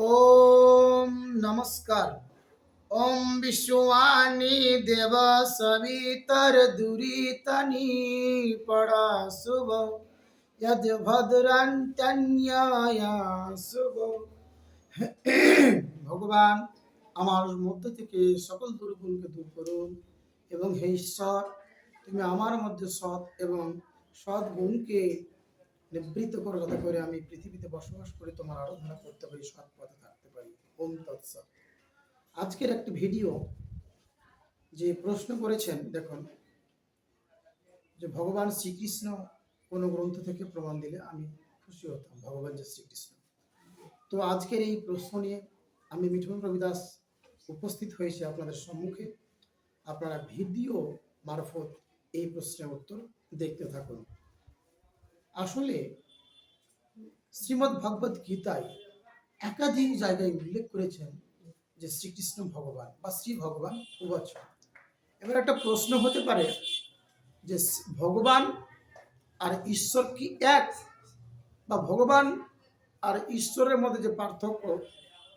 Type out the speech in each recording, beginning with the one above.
ওম নমস্কার। ওম देव দেব সবিতর तनी পড়া শুভ। यद ভদ্রান্ত্যন্যায়া শুভ ভগবান, আমার মধ্য থেকে সকল দুর্গুণকে দূর করুন এবং হে ঈশ্বর, তুমি আমার মধ্যে সৎ এবং সৎ গুণকে নিবৃত্ত করো যাতে করে আমি পৃথিবীতে বসবাস করে তোমার আরাধনা করতে পারি, সৎ পথে থাকতে পারি। ওম তৎসৎ। আজকের একটি ভিডিও যে প্রশ্ন করেছেন, দেখুন, যে ভগবান শ্রীকৃষ্ণ কোনো গ্রন্থ থেকে প্রমাণ দিলে আমি খুশি হতাম, ভগবান যে শ্রীকৃষ্ণ। তো আজকের এই প্রশ্ন নিয়ে আমি মিঠুন রবিদাস উপস্থিত হয়েছি আপনাদের সম্মুখে। আপনারা ভিডিও মারফত এই প্রশ্নের উত্তর দেখতে থাকুন। আসলে শ্রীমদ্ ভগবত গীতায় একাধিক জায়গায় উল্লেখ করেছেন যে শ্রীকৃষ্ণ ভগবান বা শ্রী ভগবান উবাচ এবার একটা প্রশ্ন হতে পারে যে ভগবান আর ঈশ্বর কি এক? বা ভগবান আর ঈশ্বরের মধ্যে যে পার্থক্য,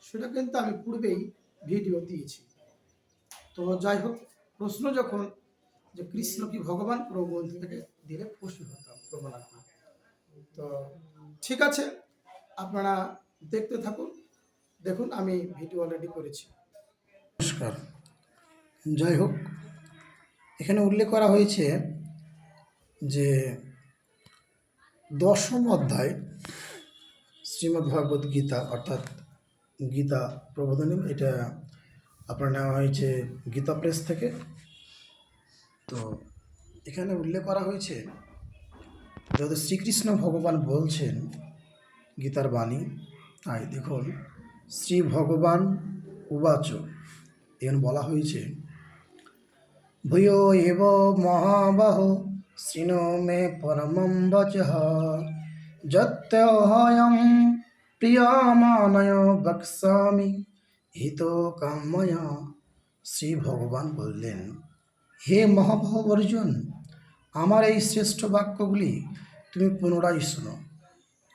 সেটা কিন্তু আমি পূর্বেই ভিডিও দিয়েছি। তো যাই হোক, প্রশ্ন যখন যে কৃষ্ণ কি ভগবান পুরো গ্রন্থ থেকে দিলে খুশি হতাম প্রমাণাত্মক তো ঠিক আছে, আপনারা দেখতে থাকুন। দেখুন, আমি ভিডিও অলরেডি করেছি। নমস্কার। যাই হোক, এখানে উল্লেখ করা হয়েছে যে দশম অধ্যায় শ্রীমদ্ ভাগবত গীতা, অর্থাৎ গীতা প্রবোধনী এটা আপনার নেওয়া হয়েছে গীতা প্রেস থেকে। তো এখানে উল্লেখ করা হয়েছে যাতে শ্রীকৃষ্ণ ভগবান বলছেন গীতার বাণী, তাই দেখুন, শ্রী ভগবান উবাচ, এখানে বলা হয়েছে, ভূয় এব মহাবাহ, শৃণু মে পরমম বচ যত্যহয়ম প্রিয়মানয় বক্সামি হিত কাময় শ্রী ভগবান বললেন, হে মহাবাহ অর্জুন আমার এই শ্রেষ্ঠ বাক্যগুলি তুমি পুনরায় শোনো।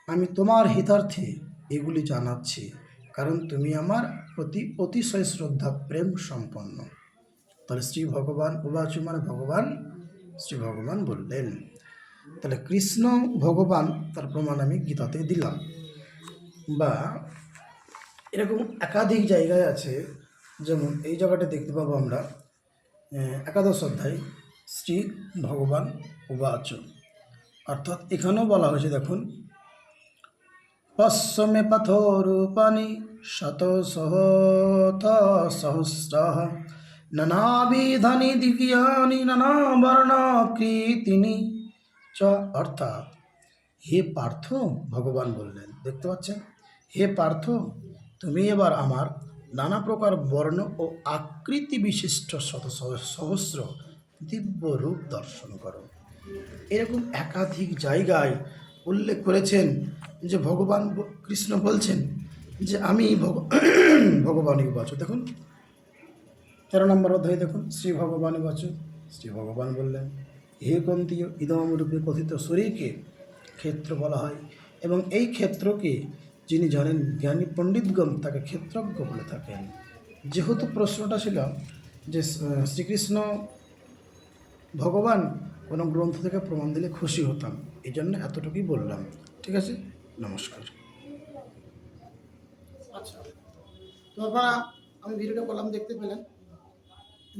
আমি তোমার হিতার্থে এগুলি জানাচ্ছি, কারণ তুমি আমার প্রতি অতিশয় শ্রদ্ধা, প্রেম সম্পন্ন। তাহলে শ্রী ভগবান উবাচু মানে ভগবান, শ্রী ভগবান বললেন, তাহলে কৃষ্ণ ভগবান, তার প্রমাণ আমি গীতাতে দিলাম। বা এরকম একাধিক জায়গায় আছে, যেমন এই জায়গাটা দেখতে পাবো আমরা একাদশ অধ্যায়। শ্রী ভগবান উবাচ। অর্থাৎ এখানেও বলা হয়েছে, দেখুন, পশ্চমে পথোরূপানি শত সহত সহস্র নানাবিধানি দিব্যানি নানা বর্ণাকৃতিনি চ। অর্থাৎ হে পার্থ, ভগবান বললেন, দেখতে পাচ্ছেন? হে পার্থ, তুমি এবার আমার নানা প্রকার বর্ণ ও আকৃতি বিশিষ্ট শত সহ- সহস্র দিব্য রূপ দর্শন করো। এরকম একাধিক জায়গায় উল্লেখ করেছেন যে ভগবান কৃষ্ণ বলছেন যে আমি ভগ- ভগবানই বাচ। দেখুন, তেরো নম্বর অধ্যায় দেখুন, শ্রী ভগবান বাচ। শ্রী ভগবান বললেন, হে কন্তীয় ইদম রূপে কথিত শরীরকে ক্ষেত্র বলা হয় এবং এই ক্ষেত্রকে যিনি জানেন, জ্ঞানী পণ্ডিতগণ তাকে ক্ষেত্রজ্ঞ বলে থাকেন। যেহেতু প্রশ্নটা ছিল যে শ্রীকৃষ্ণ ভগবান কোনো গ্রন্থ থেকে প্রমাণ দিলে খুশি হতাম। এই জন্য এতটুকুই বললাম। ঠিক আছে? নমস্কার। আচ্ছা। আমি ভিডিওটা বললাম দেখতে পেলেন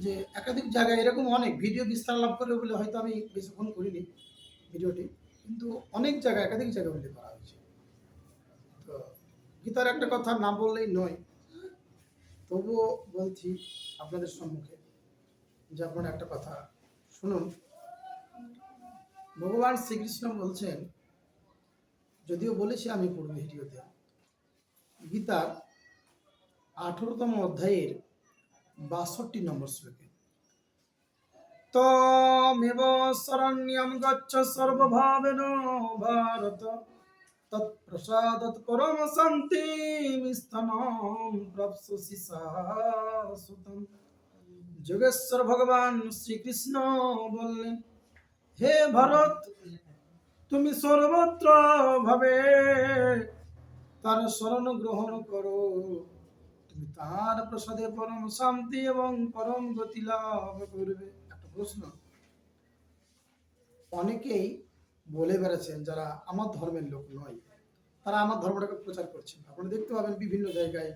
যে একাধিক জায়গায় এরকম অনেক ভিডিও বিস্তার লাভ করে বলে হয়তো আমি বেশিক্ষণ করিনি ভিডিওটি, কিন্তু অনেক জায়গায়, একাধিক জায়গা উল্লেখ করা হয়েছে। তো গীতার একটা কথা না বললেই নয়, তবুও বলছি আপনাদের সম্মুখে যে আপনারা একটা কথা শুনুন, ভগবান শ্রীকৃষ্ণ বলছেন, যদিও বলেছি আমি পূর্ব ভিডিওতে গীতার আঠেরোতম অধ্যায়ের বাষট্টি নম্বর শ্লোকে, তমেব শরণ্যম গচ্ছ সর্বভাবেন ভারত, তৎপ্রসাদত পরম শান্তি স্তনম প্রাপ্সসি শাশ্বতম যোগেশ্বর ভগবান শ্রীকৃষ্ণ বললেন, হে ভারত, তুমি সর্বত্র ভাবে তার শরণ গ্রহণ করো। তুমি তার প্রসাদে পরম শান্তি এবং পরম গতি লাভ করবে। একটা প্রশ্ন। অনেকেই বলে বেড়াচ্ছেন, যারা আমার ধর্মের লোক নয়, তারা আমার ধর্মটাকে প্রচার করছেন। আপনারা দেখতে পাবেন বিভিন্ন জায়গায়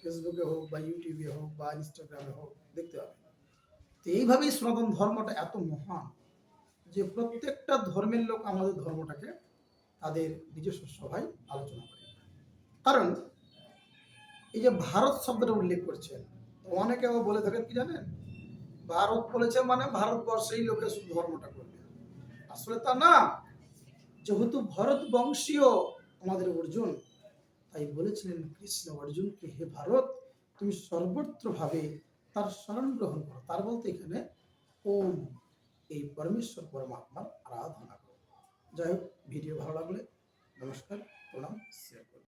ফেসবুকে হোক বা ইউটিউবে হোক বা ইনস্টাগ্রামে হোক, দেখতে পাবেন। তো এইভাবেই সনাতন ধর্মটা এত মহান যে প্রত্যেকটা ধর্মের লোক আমাদের ধর্মটাকে তাদের নিজস্ব সভায় আলোচনা করে। কারণ এই যে ভারত শব্দটা উল্লেখ করছেন অনেকে বলে থাকেন, কি জানেন? ভারত বলেছে মানে ভারতবর্ষেই লোকে শুধু ধর্মটা করবে। আসলে তা না। যেহেতু ভরত বংশীয় আমাদের অর্জুন, তাই বলেছিলেন কৃষ্ণ অর্জুনকে হে ভারত, তুমি সর্বত্র ভাবে তার স্মরণ গ্রহণ করো। তার বলতে এখানে, ওম এই পরমেশ্বর পরমাত্মার আরাধনা করো। যাই হোক, ভিডিও ভালো লাগলে নমস্কার, প্রণাম শেয়ার করুন